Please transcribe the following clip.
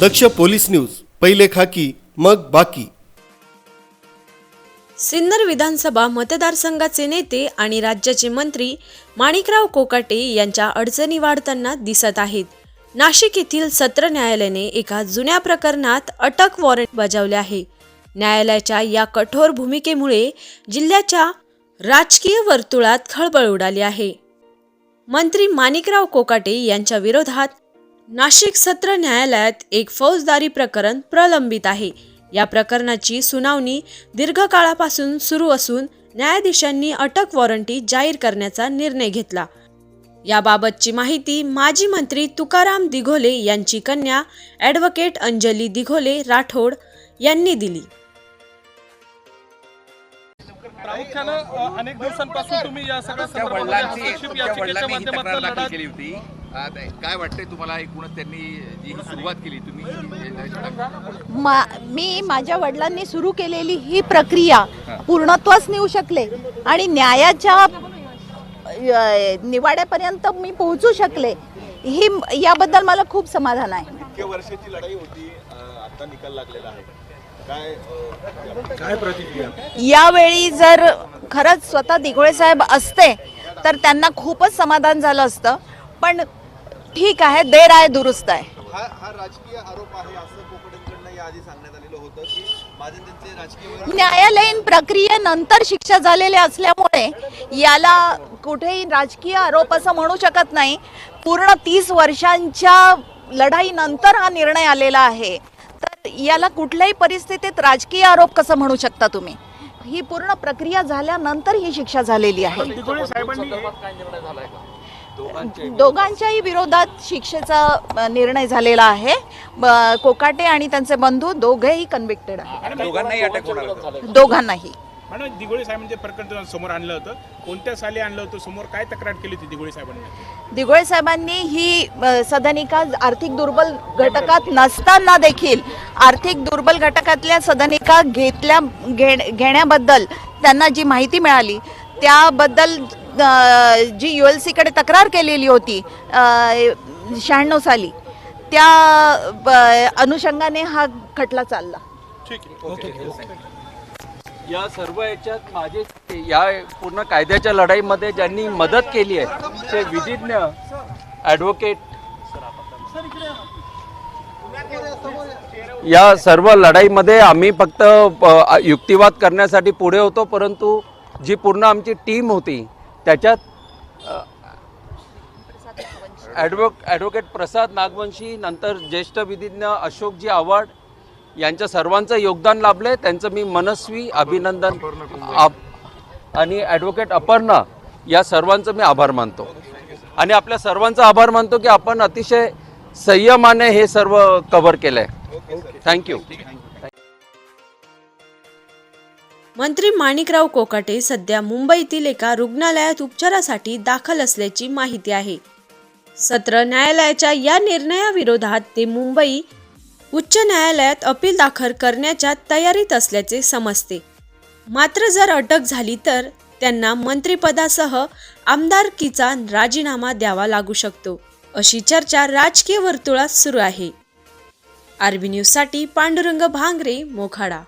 दक्ष police news पहिले खाकी मग बाकी. सिन्नर विधानसभा मतदारसंघाचे नेते आणि राज्याचे मंत्री माणिकराव कोकाटे यांच्या अडचणी वाढताना दिसत आहेत. नाशिक येथील सत्र न्यायालयाने एका जुन्या प्रकरणात अटक वॉरंट बजावले आहे. न्यायालयाच्या या कठोर भूमिकेमुळे जिल्ह्याच्या राजकीय वर्तुळात खळबळ उडाली आहे. मंत्री माणिकराव कोकाटे यांच्या विरोधात नाशिक सत्र न्यायालयात एक फौजदारी प्रकरण प्रलंबित आहे. या प्रकरणाची सुनावणी दीर्घकाळापासून सुरू असून न्यायाधीशांनी अटक वॉरंटी जाहीर करण्याचा निर्णय घेतला. याबाबतची माहिती माजी मंत्री तुकाराम दिघोले यांची कन्या ॲडव्होकेट अंजली दिघोले राठोड यांनी दिली. प्रामुख्यानं अनेक दिवसांपासून तुम्ही या सगळ्या वडिलांची याचिकेच्या माध्यमातून लढा केली होती काय वाटतंय तुम्हाला एकूणच त्यांनी जी ही सुरुवात केली? तुम्ही मा मी माझ्या वडिलांनी सुरू केलेली ही प्रक्रिया पूर्णत्वास नेऊ शकले आणि न्यायाच्या निवाड्यापर्यंत मी पोहोचू शकले ही याबद्दल मला खूप समाधान आहे. वर्षाची लढाई होती आता निकाल लागलेला आहे. यावेळी जर खरंच स्वतः दिघोळे साहेब असते तर त्यांना खूपच समाधान झालं असतं. पण ठीक आहे देर आहे दुरुस्त आहे. हा हा राजकीय आरोप आहे असं कोकडेंकडनं याआधी सांगण्यात आलेलं होतं की माझे त्यांचे राजकीय वैर- न्यायालयीन प्रक्रियेनंतर शिक्षा झालेल्या असल्यामुळे याला कुठेही राजकीय आरोप असं म्हणू शकत नाही. पूर्ण तीस वर्षांच्या लढाईनंतर हा निर्णय आलेला आहे. तर याला कुठल्याही परिस्थितीत राजकीय आरोप कसं म्हणू शकता तुम्ही? ही पूर्ण प्रक्रिया झाल्यानंतर ही शिक्षा झालेली आहे. दोघांच्याही विरोधात शिक्षेचा निर्णय झालेला आहे. कोकाटे आणि त्यांचे बंधू दोघेही कन्व्हिक्टेड आहेत. दोघांनाही अटक होणार होतं. दोघांनाही. मॅडम दिगोळे साहेबांचे प्रकरण समोर आणलं होतं. कोणत्या साली आणलं होतं? समोर काय तक्रार केली होती दिगोळे साहेबांनी? दिगोळे साहेबांनी ही सदनिका आर्थिक दुर्बल घटकात नसताना देखील आर्थिक दुर्बल घटकातल्या सदनिका घेतल्या घे- घेण्याबद्दल त्यांना जी माहिती मिळाली त्याबद्दल जी यू एल सीकडे तक्रार केलेली होती शहाण्णव साली त्या अनुषंगाने हा खटला चालला. या सर्व याच्यात माझे या पूर्ण कायद्याच्या लढाईमध्ये ज्यांनी मदत केली आहे ते विधिज्ञ ॲडव्होकेट या सर्व लढाईमध्ये आम्ही फक्त युक्तिवाद करण्यासाठी पुढे होतो परंतु जी पूर्ण आमची टीम होती त्याच्यात ॲडव्हो ॲडव्होकेट प्रसाद नागवंशी नंतर ज्येष्ठ विधिज्ञ अशोकजी आव्हाड यांच्या सर्वांचं योगदान लाभले त्यांचं मी मनस्वी अभिनंदन आप- आणि ॲडव्होकेट अपर्णा या सर्वांचं मी आभार मानतो. आणि आपल्या सर्वांचा आभार मानतो की आपण अतिशय संयमाने हे सर्व कव्हर केलं आहे. थँक्यू मंत्री माणिकराव कोकाटे सध्या मुंबईतील एका रुग्णालयात उपचारासाठी दाखल असल्याची माहिती आहे. सत्र न्यायालयाच्या या निर्णयाविरोधात ते मुंबई उच्च न्यायालयात अपील दाखल करण्याच्या तयारीत असल्याचे समजते. मात्र जर अटक झाली तर त्यांना मंत्रिपदासह आमदारकीचा राजीनामा द्यावा लागू शकतो अशी चर्चा राजकीय वर्तुळात सुरू आहे. आरबी न्यूजसाठी पांडुरंग भांगरे मोखाडा.